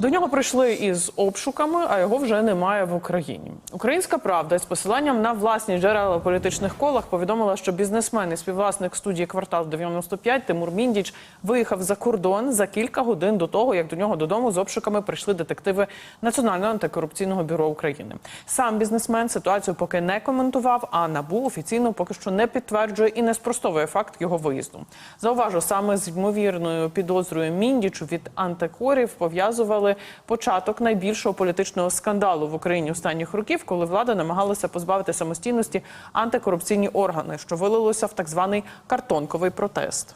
До нього прийшли із обшуками, а його вже немає в Україні. Українська правда з посиланням на власні джерела в політичних колах повідомила, що бізнесмен і співвласник студії Квартал 95 Тимур Міндіч виїхав за кордон за кілька годин до того, як до нього додому з обшуками прийшли детективи Національного антикорупційного бюро України. Сам бізнесмен ситуацію поки не коментував, а набу офіційно поки що не підтверджує і не спростовує факт його виїзду. Зауважу, саме з ймовірною підозрою Міндічу від антикорів пов'язували початок найбільшого політичного скандалу в Україні останніх років, коли влада намагалася позбавити самостійності антикорупційні органи, що вилилося в так званий картонковий протест.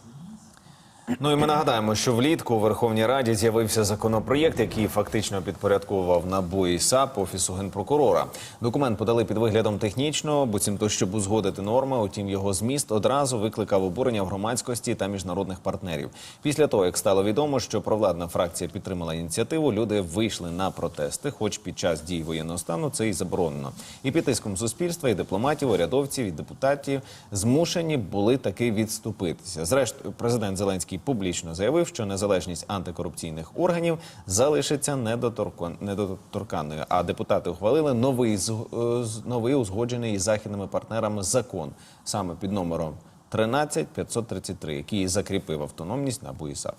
Ну і ми нагадаємо, що влітку у Верховній Раді з'явився законопроєкт, який фактично підпорядковував НАБУ і САП офісу генпрокурора. Документ подали під виглядом технічного, буцімто щоб узгодити норми. Утім, його зміст одразу викликав обурення в громадськості та міжнародних партнерів. Після того, як стало відомо, що провладна фракція підтримала ініціативу, люди вийшли на протести, хоч під час дій воєнного стану це і заборонено. І під тиском суспільства, і дипломатів, урядовців, і депутатів змушені були таки відступитися. Зрештою, президент Зеленський публічно заявив, що незалежність антикорупційних органів залишиться недоторкан- недоторканною. А депутати ухвалили новий е, новий узгоджений із західними партнерами закон саме під номером 13533, який закріпив автономність НАБУ і САП.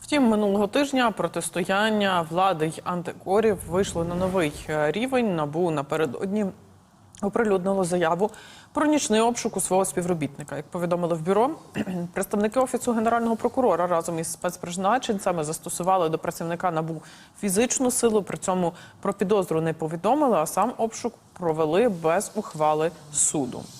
Втім, минулого тижня протистояння влади й антикорів вийшло на новий е, рівень. Набу напередодні оприлюднило заяву про нічний обшук у свого співробітника. Як повідомили в бюро, представники офісу генерального прокурора разом із спецпризначенцями застосували до працівника набу фізичну силу. При цьому про підозру не повідомили, а сам обшук провели без ухвали суду.